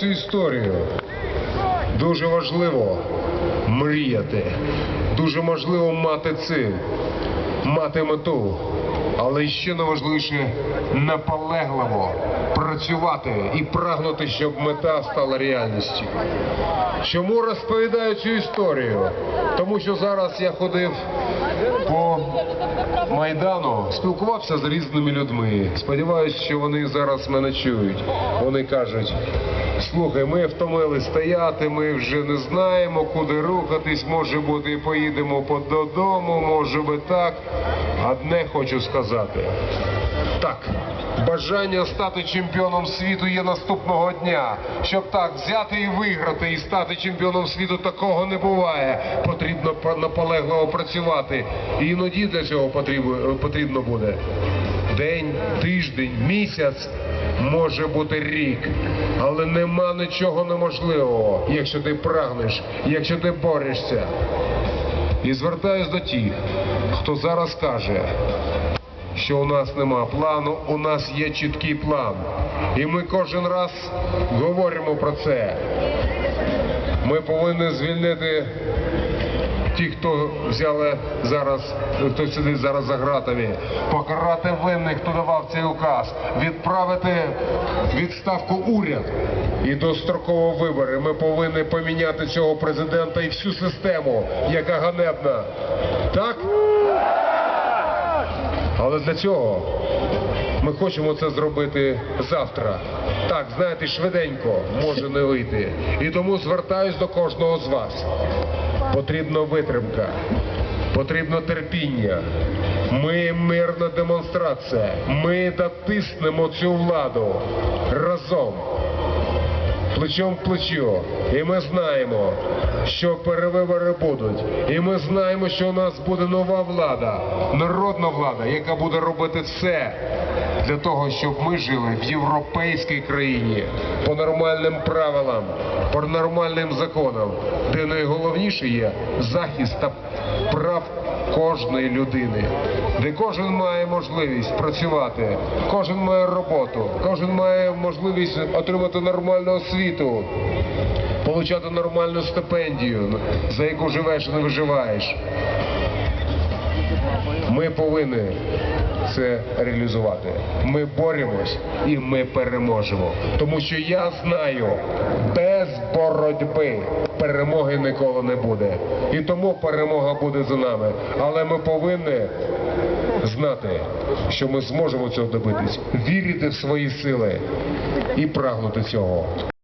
цю історію. Дуже важливо мріяти. Дуже важливо мати ціль, мати мету. Але ще найважливіше наполегливо працювати і прагнути, щоб мета стала реальністю. Чому розповідаю цю історію? Тому що зараз я ходив по Майдану, спілкувався з різними людьми. Сподіваюсь, що вони зараз мене чують. Вони кажуть: слухай, ми втомились стояти, ми вже не знаємо, куди рухатись. Може бути, поїдемо по- додому, може би так. Одне хочу сказати. Так, бажання стати чемпіоном світу є наступного дня. Щоб так взяти і виграти і стати чемпіоном світу, такого не буває. Потрібно по- наполегливо працювати. І іноді для цього потрібно буде день, тиждень, місяць, може бути рік. Але нема нічого неможливого, якщо ти прагнеш, якщо ти борешся. І звертаюсь до тих, хто зараз каже, що у нас нема плану, у нас є чіткий план. І ми кожен раз говоримо про це. Ми повинні звільнити тих, хто взяли зараз, хто сидить зараз за ґратами, покарати винних, хто давав цей указ, відправити відставку уряд і достроково вибори. Ми повинні поміняти цього президента і всю систему, яка ганебна. Так? Але для цього ми хочемо це зробити завтра. Так, знаєте, швиденько може не вийти. І тому звертаюсь до кожного з вас. Потрібна витримка, потрібно терпіння. Ми мирна демонстрація. Ми дотиснемо цю владу разом плечом в плечо. І ми знаємо, що перевибори будуть. І ми знаємо, що у нас буде нова влада, народна влада, яка буде робити все для того, щоб ми жили в європейській країні по нормальним правилам, по нормальним законам, де найголовніше є захист та прав кожної людини, де кожен має можливість працювати, кожен має роботу, кожен має можливість отримати нормальну освіту, отримати нормальну стипендію, за яку живеш і не виживаєш. Ми повинні це реалізувати. Ми боремось і ми переможемо. Тому що я знаю, без боротьби перемоги ніколи не буде. І тому перемога буде за нами. Але ми повинні знати, що ми зможемо цього добитись, вірити в свої сили і прагнути цього.